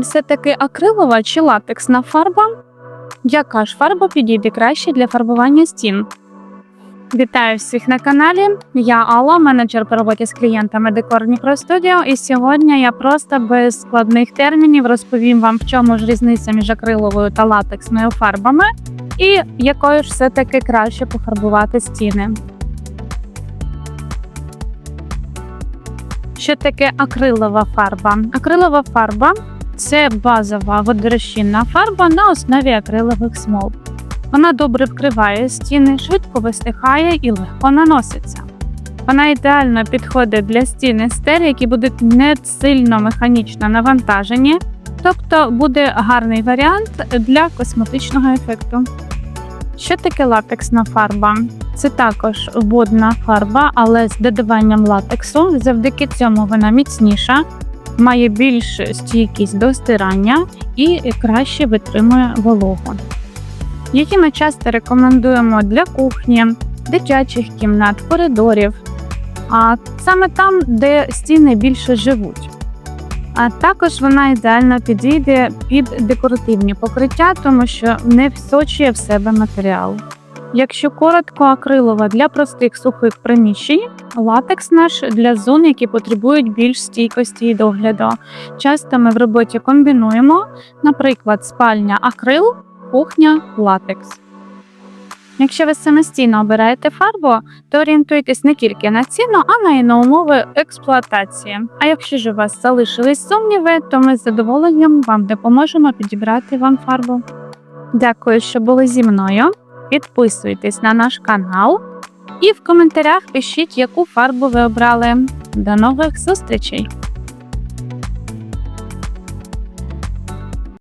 Все-таки акрилова чи латексна фарба? Яка ж фарба підійде краще для фарбування стін? Вітаю всіх на каналі. Я Алла, менеджер по роботі з клієнтами Декор Дніпро Студіо. І сьогодні я просто без складних термінів розповім вам, в чому ж різниця між акриловою та латексною фарбами, і якою ж все-таки краще пофарбувати стіни. Що таке акрилова фарба? Акрилова фарба це базова водорозчинна фарба на основі акрилових смол. Вона добре вкриває стіни, швидко висихає і легко наноситься. Вона ідеально підходить для стін стель, які будуть не сильно механічно навантажені, тобто буде гарний варіант для косметичного ефекту. Що таке латексна фарба? Це також водна фарба, але з додаванням латексу. Завдяки цьому вона міцніша, має більш стійкість до стирання і краще витримує вологу. Які ми часто рекомендуємо для кухні, дитячих кімнат, коридорів, а саме там, де стіни більше живуть. А також вона ідеально підійде під декоративні покриття, тому що не всочує в себе матеріал. Якщо коротко акрилова для простих сухих приміщень, латекс наш для зон, які потребують більш стійкості і догляду. Часто ми в роботі комбінуємо, наприклад, спальня акрил, кухня латекс. Якщо ви самостійно обираєте фарбу, то орієнтуйтесь не тільки на ціну, а й на умови експлуатації. А якщо ж у вас залишились сумніви, то ми з задоволенням вам допоможемо підібрати вам фарбу. Дякую, що були зі мною. Підписуйтесь на наш канал і в коментарях пишіть, яку фарбу ви обрали. До нових зустрічей!